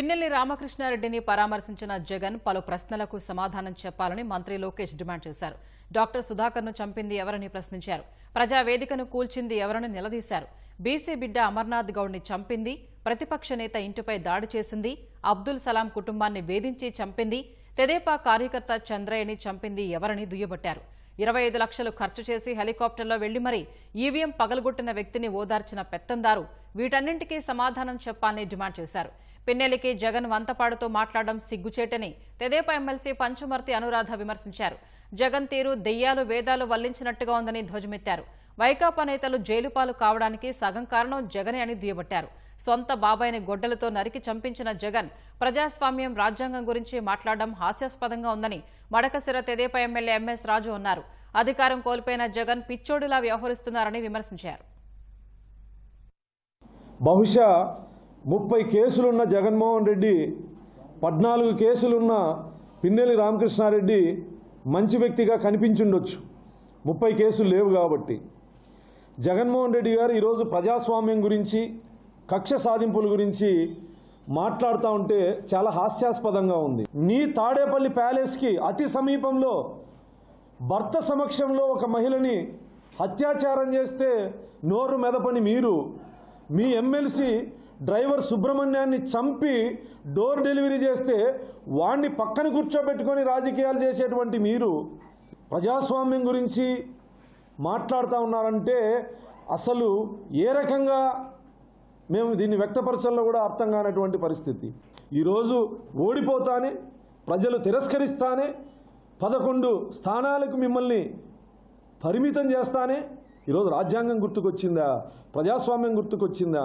పిన్నెల్లి రామకృష్ణారెడ్డిని పరామర్శించిన జగన్ పలు ప్రశ్నలకు సమాధానం చెప్పాలని మంత్రి లోకేష్ డిమాండ్ చేశారు. డాక్టర్ సుధాకర్ను చంపింది ఎవరని ప్రశ్నించారు. ప్రజావేదికను కూల్చింది ఎవరని నిలదీశారు. బీసీ బిడ్డ అమర్నాథ్ గౌడ్ని చంపింది ప్రతిపక్ష నేత ఇంటిపై దాడి చేసింది అబ్దుల్ సలాం కుటుంబాన్ని వేధించి చంపింది తెదేపా కార్యకర్త చంద్రయ్యని చంపింది ఎవరని దుయ్యబట్టారు. ఇరవై ఐదు లక్షలు ఖర్చు చేసి హెలికాప్టర్లో వెళ్ళి మరీ ఈవీఎం పగలగొట్టిన వ్యక్తిని ఓదార్చిన పెత్తందారు వీటన్నింటికీ సమాధానం చెప్పాలని డిమాండ్ చేశారు. పిన్నెలికి జగన్ వంతపాడుతో మాట్లాడడం సిగ్గుచేటని తెదేపా ఎమ్మెల్సీ పంచుమర్తి అనురాధ విమర్శించారు. జగన్ తీరు దెయ్యాలు వేదాలు వల్లించినట్టుగా ఉందని ధ్వజమెత్తారు. వైకాపా నేతలు జైలుపాలు కావడానికి సగం కారణం జగనే అని దుయ్యబట్టారు. సొంత బాబాయిని గొడ్డలతో నరికి చంపించిన జగన్ ప్రజాస్వామ్యం రాజ్యాంగం గురించి మాట్లాడడం హాస్యాస్పదంగా ఉందని Madakasira Tedepa MLA M S అన్నారు. అధికారం కోల్పోయిన జగన్ పిచ్చోడిలా వ్యవహరిస్తున్నారని విమర్శించారు. బహుశా ముప్పై కేసులున్న జగన్మోహన్ రెడ్డి పద్నాలుగు కేసులున్న పిన్నెల్లి రామకృష్ణారెడ్డి మంచి వ్యక్తిగా కనిపించుండొచ్చు. ముప్పై కేసులు లేవు కాబట్టి. జగన్మోహన్ రెడ్డి గారు ఈరోజు ప్రజాస్వామ్యం గురించి కక్ష సాధింపుల గురించి మాట్లాడుతూ ఉంటే చాలా హాస్యాస్పదంగా ఉంది. నీ తాడేపల్లి ప్యాలెస్కి అతి సమీపంలో భర్త సమక్షంలో ఒక మహిళని అత్యాచారం చేస్తే నోరు మెదపని మీరు మీ ఎమ్మెల్సీ డ్రైవర్ సుబ్రహ్మణ్యాన్ని చంపి డోర్ డెలివరీ చేస్తే వాణ్ణి పక్కన కూర్చోబెట్టుకొని రాజకీయాలు చేసేటువంటి మీరు ప్రజాస్వామ్యం గురించి మాట్లాడుతూ ఉన్నారంటే అసలు ఏ రకంగా మేము దీన్ని వ్యక్తపరచడంలో కూడా అర్థం కానటువంటి పరిస్థితి. ఈరోజు ఓడిపోతానే ప్రజలు తిరస్కరిస్తానే పదకొండు స్థానాలకు మిమ్మల్ని పరిమితం చేస్తానే ఈరోజు రాజ్యాంగం గుర్తుకొచ్చిందా? ప్రజాస్వామ్యం గుర్తుకొచ్చిందా?